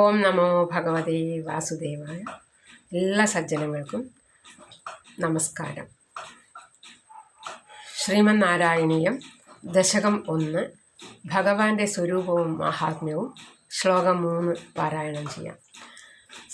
ഓം നമോ ഭഗവതേ വാസുദേവായ എല്ലാ സജ്ജനങ്ങൾക്കും നമസ്കാരം. ശ്രീമന്നാരായണീയം ദശകം ഒന്ന് ഭഗവാന്റെ സ്വരൂപവും മഹാത്മ്യവും ശ്ലോകം മൂന്ന് പാരായണം ചെയ്യാം.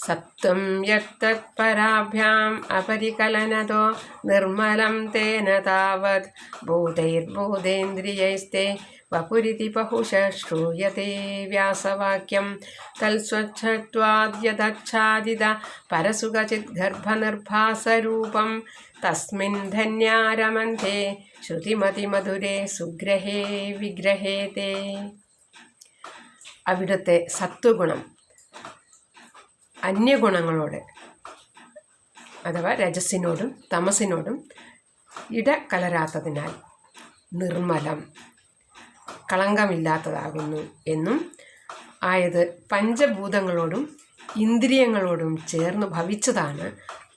സത്വം യത്തത്പരാഭ്യാം അപരികലനതോ നിർമ്മലം തേന താവത് ഭൂതൈർഭൂതേന്ദ്രിയൈസ്തേ വപുരിതി ബഹുശ ശ്രൂയത്തെ വ്യാസവാക്യം. തൽസ്വച്ഛത്വാദ്യദച്ഛാദിത പരസുഖചിദ്ഗർഭനിർഭാസരൂപം തസ്മിൻ ധന്യാരമന്ധേ ശ്രുതിമതിമധുരേ സുഗ്രഹേ വിഗ്രഹേ തേ അവിടുത്തെ സത്വഗുണം അന്യഗുണങ്ങളോട് അഥവാ രജസിനോടും തമസിനോടും ഇട കലരാത്തതിനാൽ നിർമ്മലം കളങ്കമില്ലാത്തതാകുന്നു എന്നും ആയത് പഞ്ചഭൂതങ്ങളോടും ഇന്ദ്രിയങ്ങളോടും ചേർന്ന് ഭവിച്ചതാണ്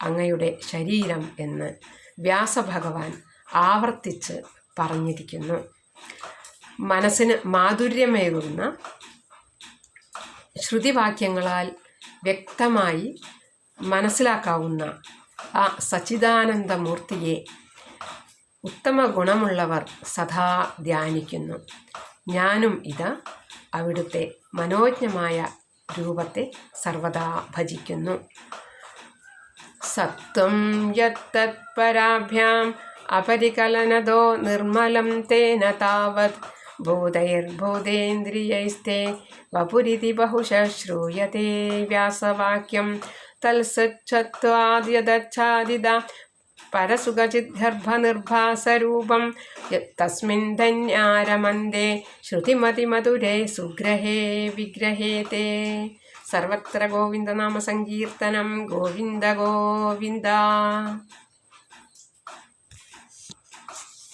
അങ്ങയുടെ ശരീരം എന്ന് വ്യാസഭഗവാൻ ആവർത്തിച്ച് പറഞ്ഞിരിക്കുന്നു. മനസ്സിന് മാധുര്യമേകുന്ന ശ്രുതിവാക്യങ്ങളാൽ വ്യക്തമായി മനസ്സിലാക്കാവുന്ന ആ സച്ചിദാനന്ദമൂർത്തിയെ ഉത്തമ ഗുണമുള്ളവർ സദാ ധ്യാനിക്കുന്നു. ഞാനും ഇത് അവിടുത്തെ മനോജ്ഞമായ രൂപത്തെ സർവദാ ഭജിക്കുന്നു. സത്വം യത്തത്പരാഭ്യാം അപരികലനതോ നിർമ്മലം തേന താവത് ബോധൈർബോധേന്ദ്രിയൈസ്തേ വപുരിതി ബഹുശ ശ്രൂയത്തെ വ്യാസവാക്യം തൽസച്ഛത്വാദ്യദച്ഛാദിത പരസുഖചിദ്ഗർഭനിർഭാസരൂപം തസ്മിൻ ധന്യാരമന്ദേ ശ്രുതിമതിമധുരേ സുഗ്രഹേ വിഗ്രഹേ തേ സർവത്ര ഗോവിന്ദനാമസങ്കീർത്തനം ഗോവിന്ദ ഗോവിന്ദ